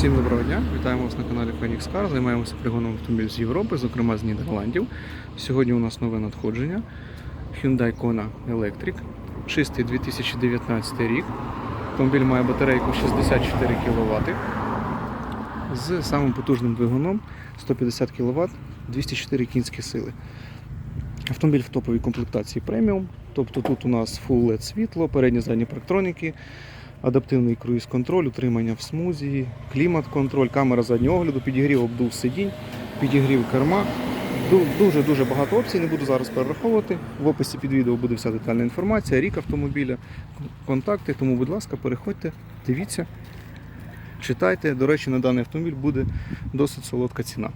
Всім доброго дня! Вітаємо вас на каналі Phoenix Car. Займаємося пригоном автомобілів з Європи, зокрема з Нідерландів. Сьогодні у нас нове надходження Hyundai Kona Electric. Чистий 2019 рік. Автомобіль має батарейку 64 кВт з самим потужним двигуном 150 кВт 204 кінські сили. Автомобіль в топовій комплектації преміум. Тобто тут у нас Full LED світло, передні задні парктроніки, адаптивний круїз-контроль, утримання в смузі, клімат-контроль, камера заднього огляду, підігрів обдув сидінь, підігрів керма. Дуже-дуже багато опцій, не буду зараз перераховувати. В описі під відео буде вся детальна інформація, рік автомобіля, контакти. Тому, будь ласка, переходьте, дивіться, читайте. До речі, на даний автомобіль буде досить солодка ціна.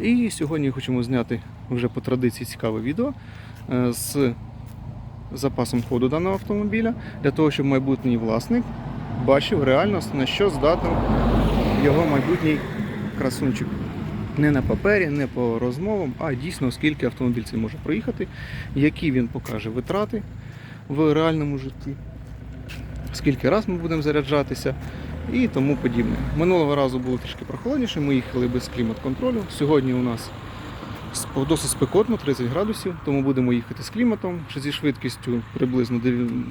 І сьогодні хочемо зняти вже по традиції цікаве відео е, з запасом ходу даного автомобіля, для того, щоб майбутній власник бачив реально, на що здатен його майбутній красунчик. Не на папері, не по розмовам, а дійсно скільки автомобіль цей може проїхати, які він покаже витрати в реальному житті, скільки раз ми будемо заряджатися і тому подібне. Минулого разу було трішки прохолодніше, ми їхали без клімат-контролю. Сьогодні у нас досить спекотно, 30 градусів, тому будемо їхати з кліматом, зі швидкістю приблизно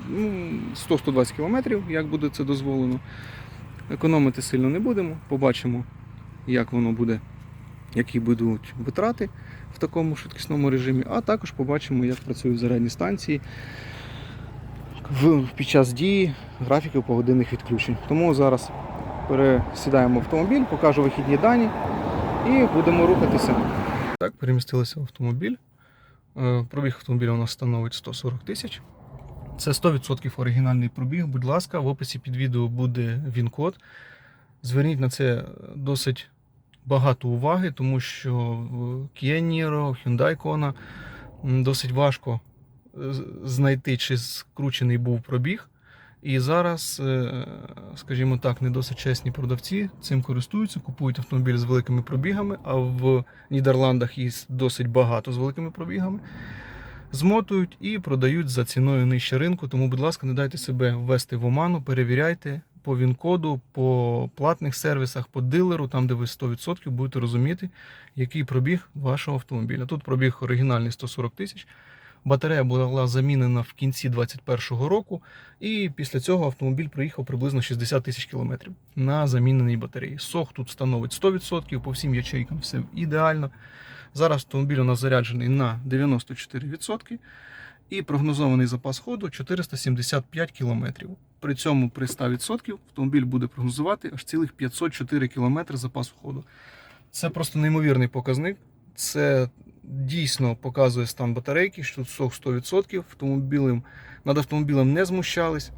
ну, 100-120 км, як буде це дозволено. Економити сильно не будемо, побачимо, як воно буде, які будуть витрати в такому швидкісному режимі, а також побачимо, як працюють зарядні станції під час дії графіків погодинних відключень. Тому зараз пересідаємо в автомобіль, покажу вихідні дані і будемо рухатися. Так, перемістилися в автомобіль. Е, Пробіг автомобіля у нас становить 140 тисяч. Це 100% оригінальний пробіг. Будь ласка, в описі під відео буде він-код. Зверніть на це досить багато уваги, тому що Kia Niro, Hyundai Kona досить важко е, знайти, чи скручений був пробіг. І зараз, е, скажімо так, не досить чесні продавці цим користуються, купують автомобіль з великими пробігами, а в Нідерландах їх досить багато з великими пробігами. Змотують і продають за ціною нижче ринку. Тому, будь ласка, не дайте себе ввести в оману, перевіряйте по ВІН-коду, по платних сервісах, по дилеру, там, де ви 100% будете розуміти, який пробіг вашого автомобіля. Тут пробіг оригінальний 140 тисяч. Батарея була замінена в кінці 2021 року, і після цього автомобіль проїхав приблизно 60 тисяч кілометрів на заміненій батареї. Сох тут становить 100%, по всім ячейкам все ідеально. Зараз автомобіль у нас заряджений на 94% і прогнозований запас ходу 475 км. При цьому при 100% автомобіль буде прогнозувати аж цілих 504 км запасу ходу. Це просто неймовірний показник. Це дійсно показує стан батарейки, що тут сох 100%, автомобілем, над автомобілем не змущались.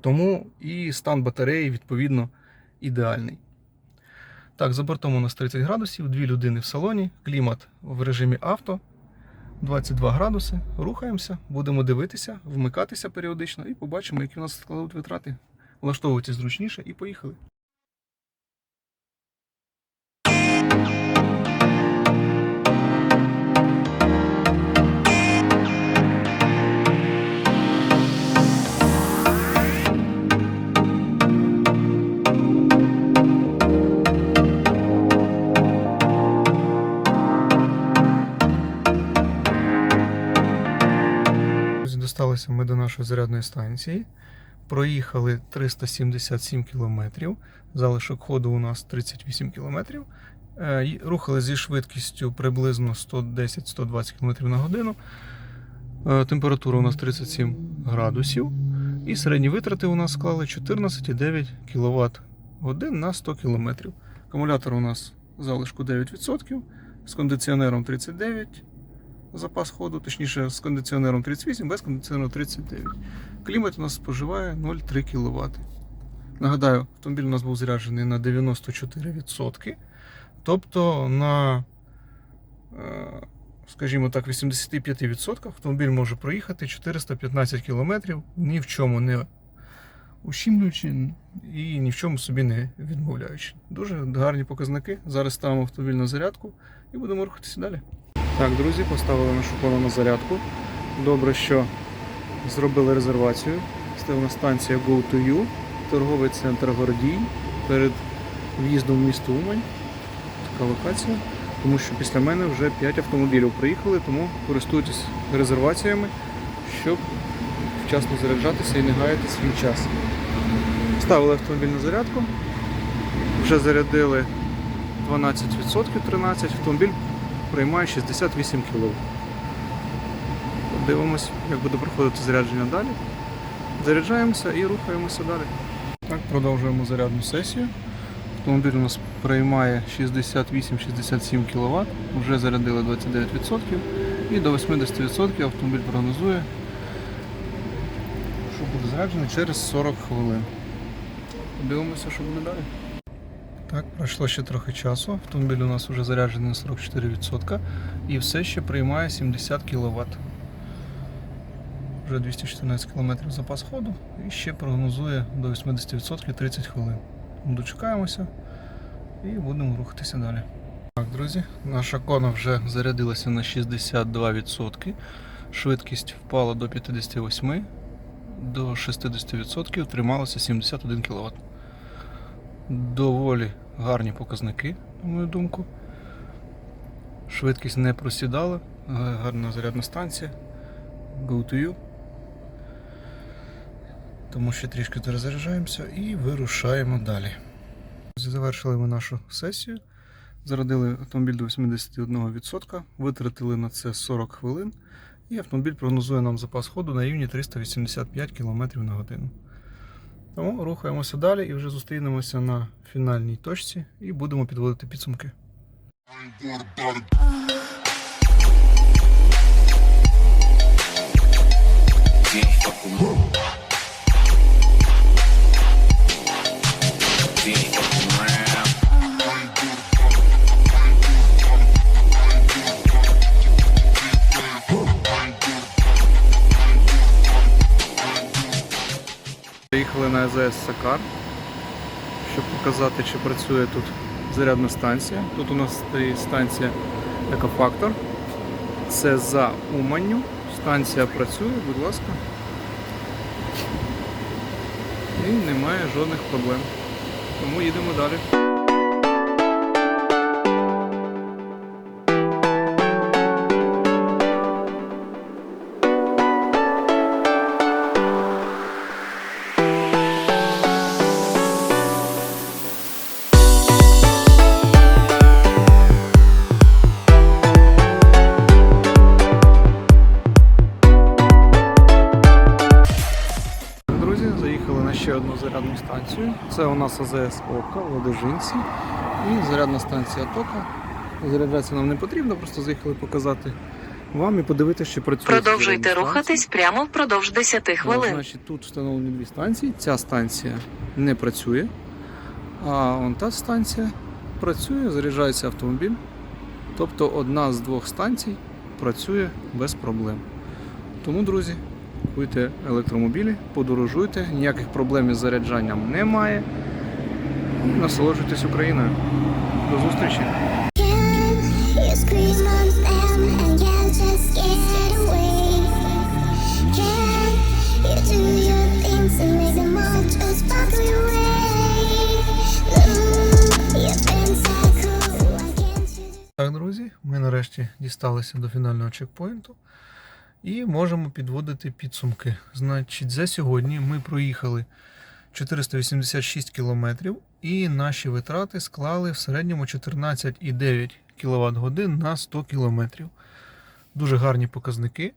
Тому і стан батареї, відповідно, ідеальний. Так, за бортом у нас 30 градусів, дві людини в салоні, клімат в режимі авто, 22 градуси. Рухаємося, будемо дивитися, вмикатися періодично і побачимо, які у нас складуть витрати. Влаштовуйтесь зручніше і поїхали. До нашої зарядної станції. Проїхали 377 кілометрів. Залишок ходу у нас 38 кілометрів. Е, Рухали зі швидкістю приблизно 110-120 км на годину. Е, Температура у нас 37 градусів. І середні витрати у нас склали 14,9 кВт годин на 100 км. Акумулятор у нас залишку 9%, з кондиціонером 39 запас ходу, точніше з кондиціонером 38, без кондиціонеру 39. Клімат у нас споживає 0,3 кВт. Нагадаю, автомобіль у нас був заряджений на 94%. Тобто на, е, скажімо так, 85% автомобіль може проїхати 415 км, ні в чому не ущімлюючи і ні в чому собі не відмовляючи. Дуже гарні показники. Зараз ставимо автомобіль на зарядку і будемо рухатися далі. Так, друзі, поставили нашу кону на зарядку. Добре, що зробили резервацію. Нас станція Go to You, торговий центр Гордій. перед в'їздом в місто Умань. Така локація. Тому що після мене вже 5 автомобілів приїхали, тому користуйтесь резерваціями, щоб вчасно заряджатися і не гаяти свій час. Ставили автомобіль на зарядку, вже зарядили 12%, 13%, автомобіль приймає 68 кг. Дивимось, як буде проходити зарядження далі. Заряджаємося і рухаємося далі. Так, продовжуємо зарядну сесію. Автомобіль у нас приймає 68-67 кВт, вже зарядили 29% і до 80% автомобіль прогнозує, що буде заряджений через 40 хвилин. Подивимося, що буде далі. Так, пройшло ще трохи часу. Автомобіль у нас вже заряджений на 44% і все ще приймає 70 кВт. Вже 214 км запас ходу і ще прогнозує до 80% 30 хвилин. Дочекаємося і будемо рухатися далі. Так, друзі, наша кона вже зарядилася на 62%. Швидкість впала до 58%, до 60% трималося 71 кВт. Доволі гарні показники, на мою думку. Швидкість не просідала, га- гарна зарядна станція. Go to you. Тому ще трішки заряджаємося і вирушаємо далі. Завершили ми нашу сесію. Зарядили автомобіль до 81%, витратили на це 40 хвилин, і автомобіль прогнозує нам запас ходу на рівні 385 км на годину. Тому рухаємося далі і вже зустрінемося на фінальній точці і будемо підводити підсумки. Приїхали на АЗС Сакар, щоб показати, чи працює тут зарядна станція. Тут у нас стоїть станція Екофактор. Це за Уманню. Станція працює, будь ласка. І немає жодних проблем. Тому їдемо далі. Зарядну станцію. Це у нас АЗС Ока в Ладижинці. І зарядна станція Тока. Заряджатися нам не потрібно, просто заїхали показати вам і подивитися, чи працює. Продовжуйте рухатись прямо впродовж 10 станція. Е, хвилин. Значить, тут встановлені дві станції. Ця станція не працює, а вон та станція працює, заряджається автомобіль. Тобто одна з двох станцій працює без проблем. Тому, друзі, купуйте електромобілі, подорожуйте, ніяких проблем із заряджанням немає. Насолоджуйтесь Україною. До зустрічі! Так, друзі, ми нарешті дісталися до фінального чекпоінту і можемо підводити підсумки. Значить, за сьогодні ми проїхали 486 кілометрів і наші витрати склали в середньому 14,9 кВт годин на 100 кілометрів. Дуже гарні показники,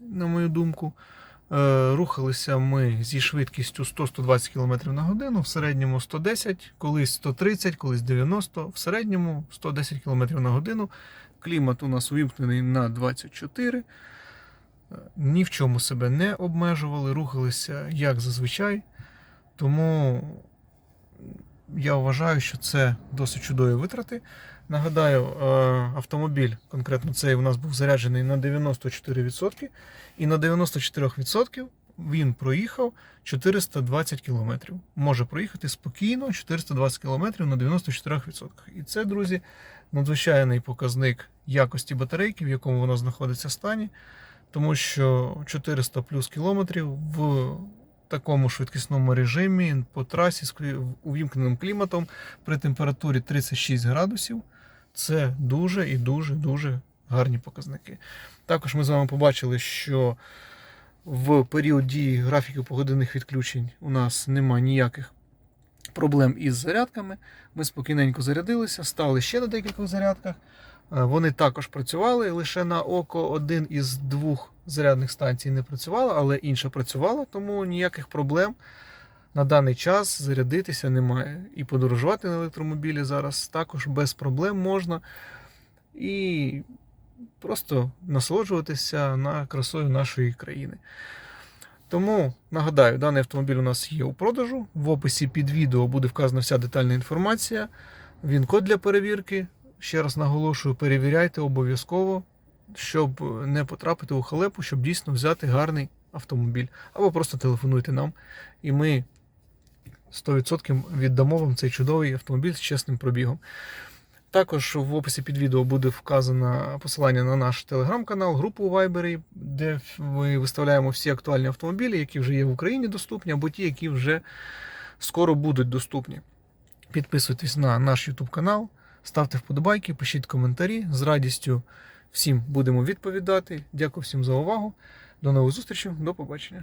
на мою думку. Е, Рухалися ми зі швидкістю 100-120 км на годину, в середньому 110, колись 130, колись 90, в середньому 110 км на годину. Клімат у нас увімкнений на 24. Ні в чому себе не обмежували, рухалися як зазвичай. Тому я вважаю, що це досить чудові витрати. Нагадаю, е, автомобіль, конкретно цей у нас був заряджений на 94%, і на 94% він проїхав 420 км. Може проїхати спокійно 420 км на 94%. І це, друзі, надзвичайний показник якості батарейки, в якому вона знаходиться в стані, тому що 400 плюс кілометрів в такому швидкісному режимі по трасі з увімкненим кліматом при температурі 36 градусів. Це дуже і дуже дуже гарні показники. Також ми з вами побачили, що в період дії графіків погодинних відключень у нас немає ніяких проблем із зарядками. Ми спокійненько зарядилися, стали ще на декількох зарядках. Е, Вони також працювали лише на око один із двох зарядних станцій не працювала, але інша працювала, тому ніяких проблем на даний час зарядитися немає. І подорожувати на електромобілі зараз також без проблем можна. І просто насолоджуватися на красою нашої країни. Тому нагадаю, даний автомобіль у нас є у продажу. В описі під відео буде вказана вся детальна інформація. Він код для перевірки. Ще раз наголошую, перевіряйте обов'язково, щоб не потрапити у халепу, щоб дійсно взяти гарний автомобіль. Або просто телефонуйте нам, і ми 100% віддамо вам цей чудовий автомобіль з чесним пробігом. Також в описі під відео буде вказано посилання на наш телеграм-канал, групу Viber, де ми виставляємо всі актуальні автомобілі, які вже є в Україні доступні, або ті, які вже скоро будуть доступні. Підписуйтесь на наш YouTube канал, ставте вподобайки, пишіть коментарі. З радістю всім будемо відповідати. Дякую всім за увагу. До нових зустрічей, до побачення.